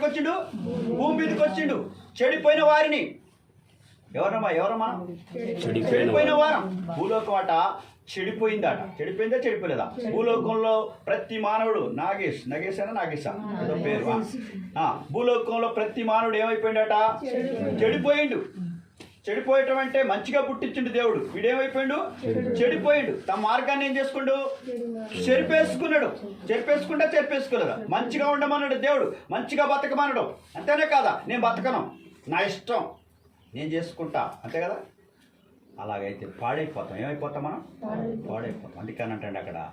ఎక్కడికి వచ్చిండు భూమి మీదకి వచ్చిండు చెడిపోయిన వారిని. ఎవరమ్మా ఎవరమ్మా? చెడిపోయిన వారం. భూలోకం అట చెడిపోయిందట. చెడిపోయిందా చెడిపోలేదా? భూలోకంలో ప్రతి మానవుడు నాగేష్. నగేష్ అయినా నాగేశా ఏదో పేరు భూలోకంలో ప్రతి మానవుడు ఏమైపోయిందట? చెడిపోయిండు. చెడిపోయటం అంటే మంచిగా పుట్టించిండు దేవుడు. వీడేమైపోయిండు? చెడిపోయిండు. తమ మార్గాన్ని ఏం చేసుకుండు? చెరిపేసుకున్నాడు. చెరిపేసుకుంటా చెరిపేసుకోలేదా మంచిగా ఉండమన్నాడు దేవుడు. మంచిగా బతకమన్నాడు. అంతేనే కాదా? నేను బతకను. నా ఇష్టం. నేను చేసుకుంటా. అంతే కదా? అలాగైతే పాడైపోతాం. ఏమైపోతాం మనం? పాడైపోతాం. అందుకని అంటే అక్కడ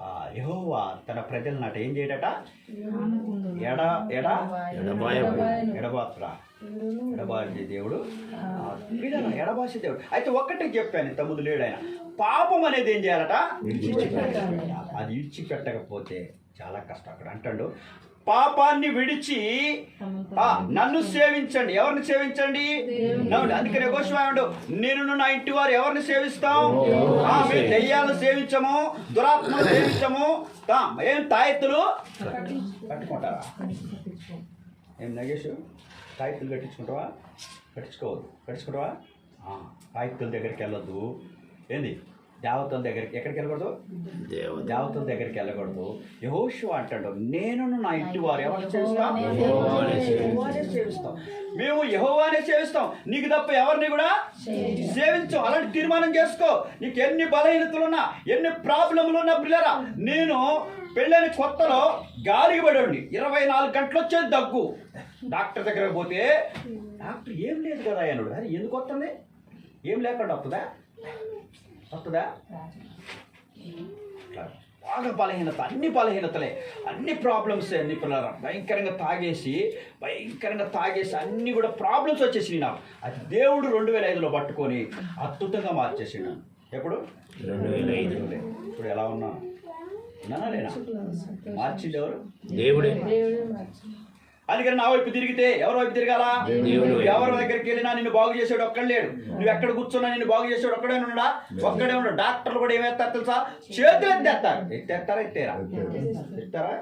ఆ, యెహోవా తన ప్రజల నాట ఏం చేయడట? ఎడ ఎడ? ఎడబాత్రా ఎడబాసి దేవుడు. వీడన? ఎడబాసి దేవుడు. అయితే ఒక్కటే చెప్పాను ఇంత ముందు లేడు ఆయన పాపం అనేది ఏం చేయాలట? అది ఇడిచిపెట్టకపోతే చాలా కష్టం అక్కడ. అంటాడు పాపాన్ని విడిచి ఆ, నన్ను సేవించండి. ఎవరిని సేవించండి? అందుకనే గోస్వాముడు నేను నా ఇంటి వారు ఎవరిని సేవిస్తాం? మేము దెయ్యాలను సేవించము దురాత్మలు సేవించము. ఏం తాయెత్తులు? కట్టుకుంటారా? ఏం నగేష్? తాయెత్తులు కట్టించుకుంటావా? కట్టించుకోవద్దు. కట్టించుకుంటావా? ఆ, దగ్గరికి వెళ్ళొద్దు. ఏంది? దేవతల దగ్గరికి ఎక్కడికి వెళ్ళకూడదు? దేవతల దగ్గరికి వెళ్ళకూడదు. యహోషు అంటాడు నేను నా ఇంటి వారు ఎవరిని సేవిస్తాం యెహోవానే సేవిస్తాం మేము యహోవానే సేవిస్తాం నీకు తప్ప ఎవరిని కూడా సేవించం. అలాంటి తీర్మానం చేసుకో. నీకు ఎన్ని బలహీనతలు ఉన్నా ఎన్ని ప్రాబ్లములు ఉన్నా పిల్లరా నేను పెళ్ళైన కొత్తలో గాలికి పడండి ఇరవై నాలుగు గంటలు వచ్చేది దగ్గు. డాక్టర్ దగ్గరకు పోతే డాక్టర్ ఏం లేదు కదా ఆయనడు అరే ఎందుకు వస్తుంది? ఏం లేకుండా వస్తుందా? వస్తుందా? బాగా బలహీనత అన్ని బలహీనతలే అన్ని ప్రాబ్లమ్స్ అన్ని పిల్లల. భయంకరంగా తాగేసి భయంకరంగా తాగేసి అన్ని కూడా ప్రాబ్లమ్స్ వచ్చేసి నాకు. అది దేవుడు రెండు వేల ఐదులో పట్టుకొని అద్భుతంగా మార్చేసిండు. ఎప్పుడు? రెండు వేల ఐదు ఇప్పుడు ఎలా ఉన్నా? ఉన్నానా లేనా? మార్చింది ఎవరు? దేవుడే. అందుకని నా వైపు తిరిగితే ఎవరి వైపు తిరగాలా. నువ్వు ఎవరి దగ్గరికి వెళ్ళినా నిన్ను బాగు చేసాడు ఒక్కడు లేడు. నువ్వు ఎక్కడ కూర్చున్నా నిన్ను బాగు చేసాడు ఒక్కడే ఉన్నాడా ఒక్కడే ఉన్నాడు డాక్టర్లు కూడా ఏమేస్తారు తెలుసా? చేతులు ఎత్తేస్తారు. ఎత్తేస్తారా ఎత్తేరా? ఎత్తారా.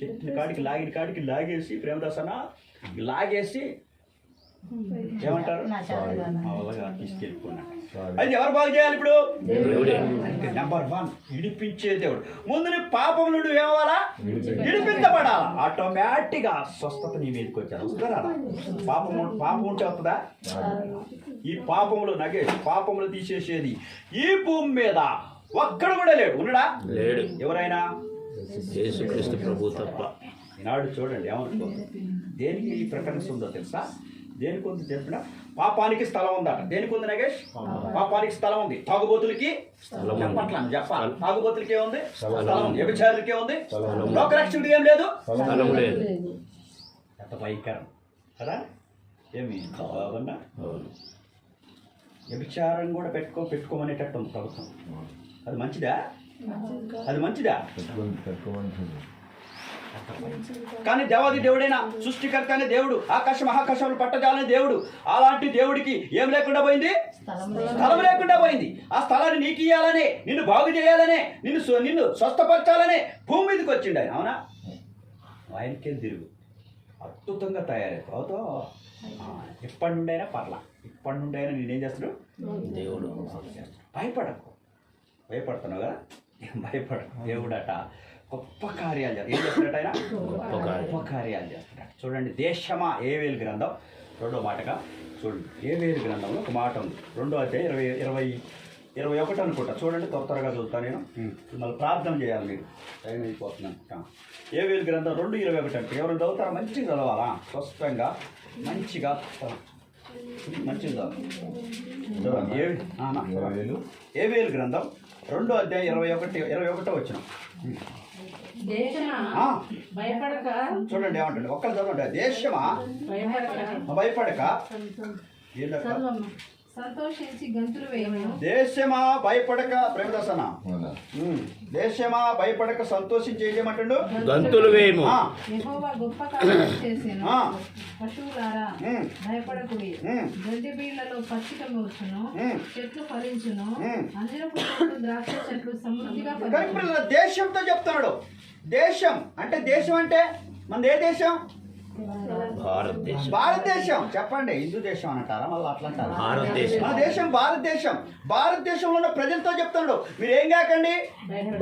చెట్టు కాడికి లాగిన కాడికి లాగేసి ప్రేమదాస్ అన్న లాగేసి ఏమంటారు? అది ఎవరు బాగు చేయాలి ఇప్పుడు? నెంబర్ వన్ ఇడిపించే దేవుడు. ముందు నీ పాపం నుండి ఏమవ్వాలా? ఇడిపించబడాలా ఆటోమేటిక్గా స్వస్థత నీ మీదకి వచ్చాను వస్తుందా పాపం పాపం ఉంటే వస్తుందా? ఈ పాపములు నగే పాపములు తీసేసేది ఈ భూమి మీద. ఒక్కడు కూడా లేడు. ఉన్నాడా? లేడు. ఎవరైనా? యేసుక్రీస్తు ప్రభు తప్ప. ఈనాడు చూడండి ఏమనుకో? దేనికి ఈ ప్రిఫరెన్స్ ఉందో తెలుసా? దేనికి ఉంది చెప్పిన? పాపానికి స్థలం ఉందట. దేనికి ఉంది నగేష్? పాపానికి. స్థలం ఉంది. తాగుబోతులకి. చెప్పట్లేదు చెప్పాలి తాగుబోతులకి ఏముంది? స్థలం ఉంది. వ్యభిచారులకి ఏముంది? ఉంది. లోకరక్షకుడికి ఏం లేదు? స్థలం లేదు. ఎంత భయంకరం. కదా? ఏమి? బాగున్నా అవును. వ్యభిచారం కూడా పెట్టుకో పెట్టుకోమనేటట్టు ఉంది ప్రభుత్వం అది మంచిదా? అది మంచిదా? కానీ దేవాది దేవుడైన సృష్టికర్త అనే దేవుడు ఆకాశ మహాకాశములు పట్టజాలని దేవుడు. అలాంటి దేవుడికి ఏం లేకుండా పోయింది? స్థలం లేకుండా పోయింది. ఆ స్థలాన్ని నీకు ఇయ్యాలనే నిన్ను బాగు చేయాలనే నిన్ను నిన్ను స్వస్థపరచాలనే భూమి మీదకి వచ్చిండు ఆయన అవునా? ఆయనకే తిరుగు? అద్భుతంగా తయారైతే అవుతో? ఎప్పటి నుండైనా పర్లా. ఇప్పటి నుండైనా నేనేం చేస్తాడు దేవుడు. భయపడకు. భయపడుతున్నావు కదా? భయపడకు? దేవుడట. గొప్ప కార్యాలు చేస్తాడు ఏం చేస్తున్నాడు ఆయన? గొప్ప కార్యం. గొప్ప కార్యాలు. చేస్తున్నాడు చూడండి దేశమా ఏవేలు గ్రంథం? రెండో మాటగా చూడండి. ఏవేలు గ్రంథంలో ఒక మాట ఉంది. రెండో అధ్యాయం ఇరవై ఇరవై ఇరవై ఒకటి అనుకుంటా. చూడండి త్వర త్వరగా చదువుతాను నేను. మళ్ళీ ప్రార్థన చేయాలి మీరు. టైం అయిపోతుంది అనుకుంటా. ఏవేలు గ్రంథం రెండు ఇరవై ఒకటి అంటే ఎవరు చదువుతారా మంచిగా చదవాలా? స్పష్టంగా మంచిగా మంచిగా చదవాలి. ఏ. ఏవేలు? గ్రంథం? రెండో అధ్యాయం ఇరవై ఒకటి ఇరవై ఒకటో వచ్చిన. భయపడక. చూడండి ఏమంటండి ఒక్కరు చదవండి. దేశమా? భయపడక. సంతోషించి గంతులు దేశమా భయపడక? ప్రేమదాసన. దేశమా భయపడక సంతోషించి ఏం చేయమంటుండు? గంతులు వేయము. ఆ, యెహోవా గొప్ప కార్యం చేసాను. ఆ. పశువులారా ఉమ్. భయపడకుడి ఉమ్. గడ్డి బీళ్ళలో పచ్చిక మూర్చును ఉమ్. చెట్లు ఫలించును చెట్లు ద్రాక్ష సమృద్ధిగా దేశంతో చెప్తున్నాడు. దేశం. అంటే దేశం అంటే మనది ఏ దేశం? భారతదేశం. భారతదేశం చెప్పండి హిందూ దేశం అంటారా మళ్ళీ అట్లా అంటారా భారతదేశం. మన దేశం భారతదేశం. భారతదేశంలో ఉన్న ప్రజలతో చెప్తున్నాడు. మీరు ఏం కాకండి?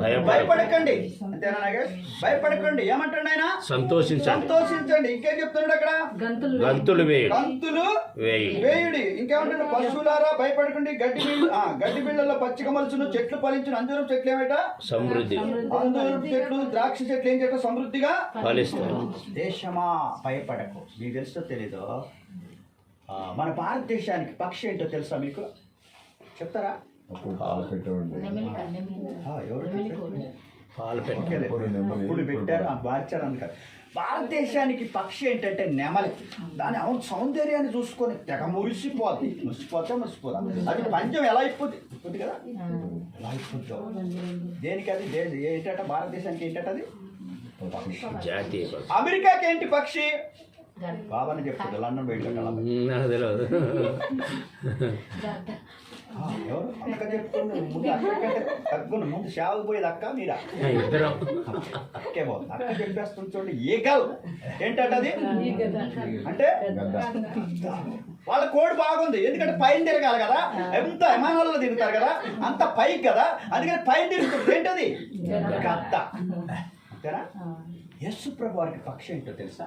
భయపడ భయపడకండి. అంతేనా నాగేష్? భయపడకండి. ఏమంటాడు ఆయన? సంతోషించండి. సంతోషించండి. ఇంకేం చెప్తున్నాడు అక్కడ? గంతులు గంతులు వేయుడు. వేయి వేయుడి. ఇంకేమంటాడు? పశువులారా భయపడకండి. గడ్డి గడ్డి బిళ్ళలో పచ్చిక మలుచును చెట్లు ఫలించును అంజూరం చెట్లు ఏమిట? సమృద్ధి. అంజూరం చెట్లు ద్రాక్ష చెట్లు ఏం చెట్లు సమృద్ధిగా ఫలిస్తారు దేశమా? భయపడకు. మీకు తెలుసో తెలీదో? మన భారతదేశానికి పక్షి ఏంటో తెలుసా మీకు? చెప్తారా? ఆ, ఎవరు పాలు పెట్టారు. ఆ మార్చారు అందుకని. భారతదేశానికి పక్షి ఏంటంటే నెమలి. దాని అవును సౌందర్యాన్ని చూసుకొని తెగ మురిసిపోద్ది. మురిసిపోతే మురిసిపోదా. అది పంచం ఎలా అయిపోద్ది? అయిపోద్ది కదా? ఎలా అయిపోద్దో? దేనికి అది? ఏంటంటే? భారతదేశానికి ఏంటంటే అది. అమెరికాకి ఏంటి పక్షి? బాబాని చెప్తుంది లండన్ బయట నాకు తెలియదు ఎవరు? అక్క చెప్తుంది ముందు అక్క కంటే తగ్గును ముందు సేవకు పోయేది అక్క మీరా? ఇద్దరం. అక్కే బాగుంది అక్క చెప్పేస్తుంది చూడండి ఈగల్ ఏంటంటే అది? అంటే? వాళ్ళ కోడి బాగుంది ఎందుకంటే పైన తిరగాలి కదా. ఎంత విమానాల్లో తిరుగుతారు కదా. అంత పైకి కదా. అందుకని పైన తిరుగుతుంది. ఏంటది? గద్ద అంతేనా యస్సు ప్రభు వారికి పక్షి ఏంటో తెలుసా.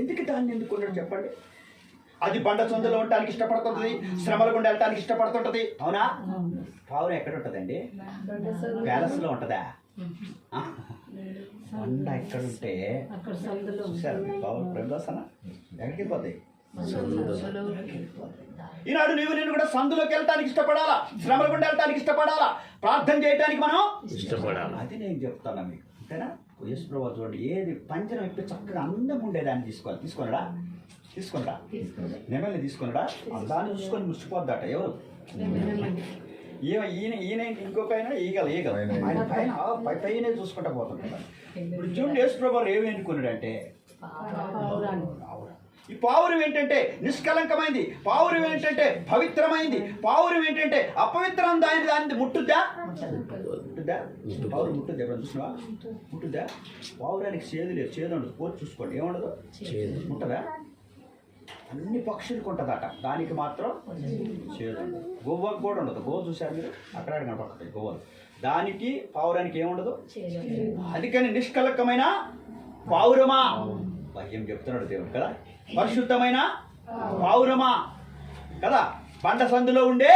ఎందుకు దాన్ని ఎందుకున్నాడు చెప్పండి? అది బండ చందులో ఉండటానికి ఇష్టపడుతుంటది శ్రమల గుండా వెళ్ళటానికి ఇష్టపడుతుంటది. అవునా? పావురం ఎక్కడ ఉంటదండి? ప్యాలెస్లో ఉంటదా? బండ ఎక్కడ ఉంటే అక్కడ సందులో చూసారు పావురం. ఎక్కడికి పోతాయి? సందులో ఈనాడు నీవు నేను కూడా సందులోకి వెళ్ళటానికి ఇష్టపడాలా? శ్రమల గుండా వెళ్ళటానికి ఇష్టపడాలా? ప్రార్థన చేయడానికి మనం ఇష్టపడాలి. అది నేను చెప్తాను మీకు. అంతేనా? యేసు ప్రభు చూడండి ఏది పంచరం ఇప్పి చక్కగా అందం ఉండేదాన్ని తీసుకోవాలి. తీసుకున్నాడా తీసుకున్నాడా నెమల్ని తీసుకున్నాడా దాన్ని చూసుకొని మురిసిపోద్దట ఎవరు? ఈయన ఈయన ఈయన ఇంకొక ఆయన ఈగల ఈగల. ఆయన పైన పైనే చూసుకుంటా పోతుంటాడు. ఇప్పుడు చూడండి యేసు ప్రభు ఏమి ఎన్నుకున్నాడంటే. ఈ పావురం ఏంటంటే నిష్కలంకమైంది. పావురం ఏంటంటే పవిత్రమైంది. పావురం ఏంటంటే అపవిత్రం దాని దాన్ని ముట్టుద్దా? ముట్టుద్దా? పావురం ముట్టుద్దా ఎప్పుడు చూసినావా? ముట్టుద్దా? పావురానికి చేదు లేదు. చేదు ఉండదు. పోరు చూసుకోండి. ఏముండదు? చేదు. ముట్టదా? అన్ని పక్షులకు ఉంటుందట. దానికి మాత్రం చేదు ఉండదు. గోవాకు కూడా ఉండదు. గోవ చూశారు మీరు? అక్కడ కనపడుతుంది గోవలు. దానికి పావురానికి ఏముండదు? అందుకని నిష్కలకమైన పావురమా? ఏం చెప్తున్నాడు దేవుడు కదా. పరిశుద్ధమైన పావురమా? కదా? బండ సందులో ఉండే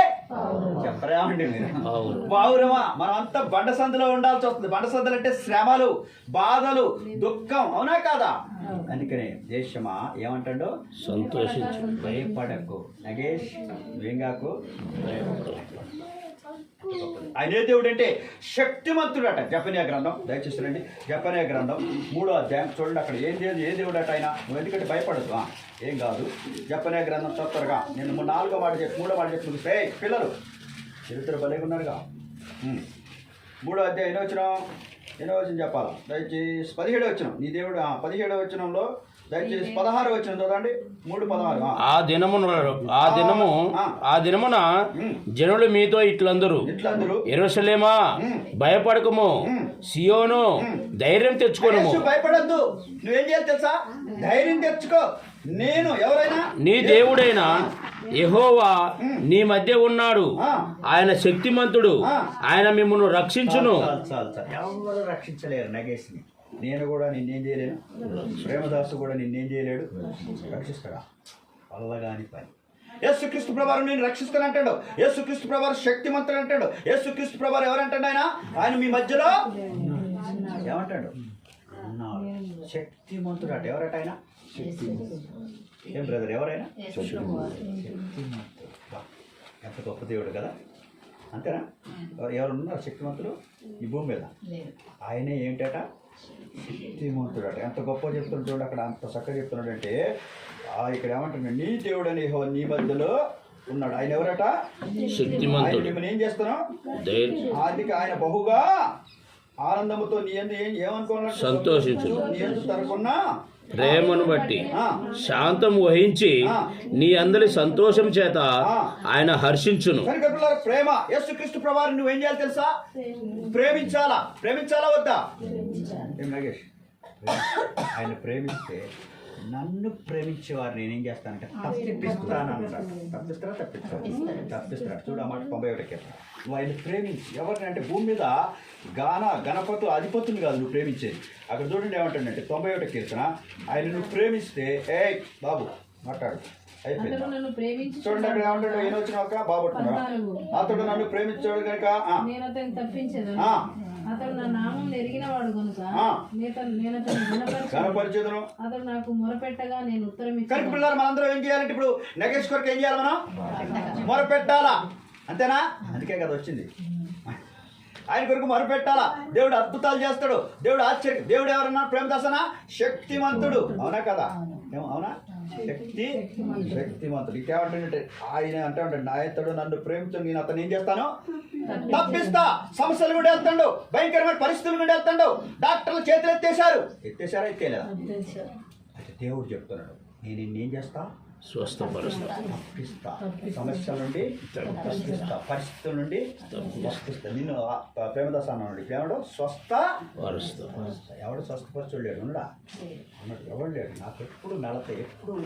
చెప్పరా అండి మీరు. పావురం. పావురమా. మనం అంతా బండ సందులో ఉండాల్సి వస్తుంది. బండ సందులు అంటే శ్రమలు బాధలు దుఃఖం. అవునా కాదా? అందుకనే దేశమా? ఏమంటాడు? సంతోషించు. భయపడకు. నగేష్ వేంగాకు ఆయన ఏ దేవుడు అంటే శక్తిమంతుడట. జపనీయ గ్రంథం దయచేసి రండి. జపనీయ గ్రంథం మూడో అధ్యాయం. చూడండి అక్కడ ఏం దేవుడు ఏ దేవుడు అట ఆయన? నువ్వు ఎందుకంటే భయపడదు ఏం కాదు. జపనీయ గ్రంథం తొత్తరగా నేను నాలుగో మాట చెప్పి మూడో మాట చెప్పి ముగిస్తే. పిల్లలు! చరిత్ర భలే ఉన్నారుగా. మూడో అధ్యాయం ఎన్నో వచ్చిన ఎన్నో వచ్చిన చెప్పాలా? దయచేసి పదిహేడో వచ్చిన నీ దేవుడు పదిహేడో వచ్చినంలో దయచేసి పదహారు వచ్చిన చూడండి మూడు పదహారు ఆ. దినమున ఆ దినము ఆ. దినమున జనులు మీతో ఇట్లందరూ ఎరుసలేమా భయపడకము సియోను ధైర్యం తెచ్చుకోనము. యేసు భయపడద్దు. నువ్వేం చేయాలి తెలుసా? ధైర్యం తెచ్చుకో. నేను ఎవరైనా? నీ దేవుడైన యెహోవా నీ మధ్య ఉన్నాడు. ఆయన శక్తిమంతుడు. ఆయన మిమ్మల్ని రక్షించును. చాలు, చాలు, చాలు. ఎవరు రక్షించలేరు నగేష్ని? నేను కూడా నిన్నేం చేయలేను. ప్రేమదాసు కూడా నిన్నేం చేయలేడు. రక్షిస్తాడా? వల్లగాని పని. యేసుక్రీస్తు ప్రభావం నేను రక్షిస్తాను అంటాడు. యేసుక్రీస్తు ప్రభావం శక్తిమంతుడు అంటాడు. యేసుక్రీస్తు ప్రభావం ఎవరంటాడు ఆయన? ఆయన మీ మధ్యలో ఏమంటాడు? ఉన్నాడు శక్తిమంతుడు అట. ఎవరట ఆయన? ఏం బ్రదర్ ఎవరైనా? ఎంత గొప్ప దేవుడు కదా. అంతేనా? ఎవరు ఉన్నారు శక్తిమంతుడు ఈ భూమి మీద? ఆయనే ఏంటట? శక్తిమంతుడు అట ఎంత గొప్ప చెప్తున్నాడు చూడు అక్కడ అంత చక్కగా చెప్తున్నాడు అంటే ఆ ఇక్కడ ఏమంటున్నాడు నీ దేవుడు అని నీ మధ్యలో ఉన్నాడు. ఆయన ఎవరట? ఆయన శక్తిమంతుడు మిమ్మల్ని ఏం చేస్తున్నావు? అందుకే ఆయన బహుగా ఆనందముతో నీ ఎందు ఏం ఏమనుకున్నాడు? సంతోషించును. నీ ఎందు తరకున్న ప్రేమను బట్టి శాంతం వహించి. నీ అందరి సంతోషం చేత. ఆయన హర్షించును. ప్రేమ. యేసుక్రీస్తు ప్రభావం నువ్వేం చేయాలి తెలుసా? ప్రేమించాలా? ప్రేమించాలా వద్దా? ఏం నాగేష్ ఆయన ప్రేమిస్తే నన్ను ప్రేమించే వారిని నేనేం చేస్తానంటే తప్పిస్తాను. అంటాడు తప్పిస్తారా తప్పిస్తారా తప్పిస్తాడు. చూడు ఆ మాట తొంభై ఒకటి నువ్వు ఆయన ప్రేమించి ఎవరిని అంటే భూమి మీద గాన గణపతు అధిపతులు కాదు నువ్వు ప్రేమించేది. అక్కడ చూడండి ఏమంటాడంటే తొంభై ఒకటి కీర్తన ఆయన నువ్వు ప్రేమిస్తే ఏ బాబు మాట్లాడు. అయిపోయింది. చూడండి అక్కడ ఏమంటాడు ఈయన వచ్చిన ఒక బాబుట్టున్నాడు. అతడు నన్ను ప్రేమించాడు కనుక అతడు నా నామం ఎరిగిన వాడు కనుక నేను కనపరిచేదను? అతడు నాకు మొరపెట్టగా నేను ఉత్తరం ఇచ్చాను. పిల్లలు మనందరం ఏం చేయాలంటే ఇప్పుడు నెగేష్ కొరకు ఏం చేయాలి మనం? మొరపెట్టాలా. అంతేనా? అందుకే కదా వచ్చింది. ఆయన కొరకు మొరపెట్టాలా. దేవుడు అద్భుతాలు చేస్తాడు. దేవుడు ఆశ్చర్య దేవుడు ఎవరన్నా? ప్రేమదాసనా? శక్తిమంతుడు. అవునా కదా? అవునా? శక్తి శక్తిమంతుడు. ఇంకేమంటుంటే ఆయన అంటే ఉంటాడు నా ఎత్తడు నన్ను ప్రేమించు నేను అతను ఏం చేస్తాను? తప్పిస్తా. సమస్యలు కూడా వెళ్తాడు భయంకరమైన పరిస్థితులు కూడా వెళ్తాడు. డాక్టర్లు చేతులు ఎత్తేశారు. ఎత్తేశారా ఎత్తేలేదా అయితే దేవుడు చెప్తున్నాడు నేను ఏం చేస్తా? స్వస్థపరుస్తా తప్పిస్తా సమస్యల నుండి తప్పిస్తా పరిస్థితుల నుండి తప్పిస్తా నిన్ను ఆ- ఆ ప్రేమదాస అన్నాడు ఏమడు స్వస్థ పరుస్తా. ఎవడు స్వస్థపరచలేడు ఉండడా అన్నాడు ఎవడు లేడు? నాకు ఎప్పుడు నలత ఎప్పుడు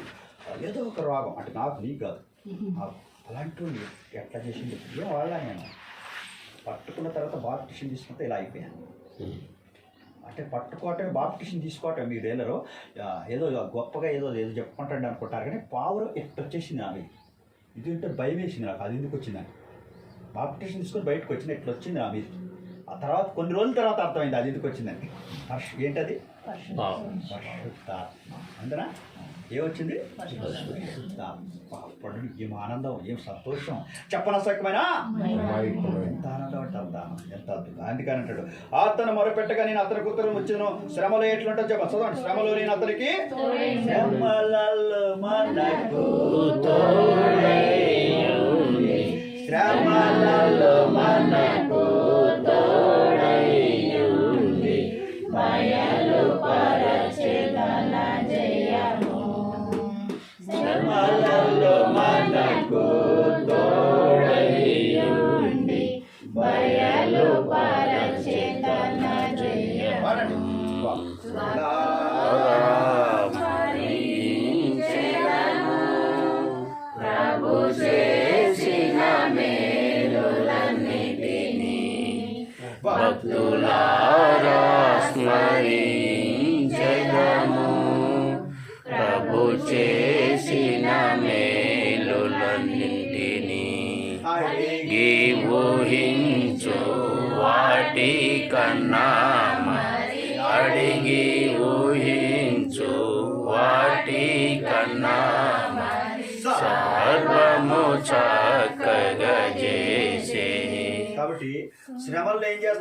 ఏదో ఒక రోగం. అంటే నాకు నీకు కాదు. అలాంటి వాడిని ఎట్లా చేసింది? ఏం వాళ్ళ నేను పట్టుకున్న తర్వాత బాప్టిషన్ తీసుకుంటే ఇలా అయిపోయాను. అంటే పట్టుకోవటం బాప్టిషన్ తీసుకోవటం మీరు వెళ్ళరు ఏదో గొప్పగా ఏదో ఏదో చెప్పుకుంటాడు అనుకుంటారు కానీ పావురం ఎట్లా వచ్చేసింది ఆమె. ఇది ఉంటే భయం వేసింది నాకు అది ఎందుకు వచ్చిందని బాప్టిషన్ తీసుకొని బయటకు వచ్చింది ఎట్లా వచ్చింది ఆమె? ఆ తర్వాత కొన్ని రోజుల తర్వాత అర్థమైంది అది ఎందుకు వచ్చిందని హర్ష ఏంటది. పరిశుద్ధాత్మ అందరా ఏమొచ్చింది అప్పుడు ఏం ఆనందం ఏం సంతోషం? చెప్పనసకమైన ఎంత ఆనందం అంటే అంత? ఎంత అద్భుతం. అందుకని అంటాడు అతను మొరపెట్టగా నేను అతనికి ఉత్తరం వచ్చాను. శ్రమలో ఎట్లుంటో చెప్ప. చదవండి శ్రమలో నేను అతనికి శ్రమలలో మనకు చేసిన మేలులన్నింటినీ ఈ ఊహించు వాటి కన్నా అడిగి ఊహించు వాటి కన్నా సర్వము చక్కగా చేసే. కాబట్టి శ్రమల్లో ఏం చేస్తారు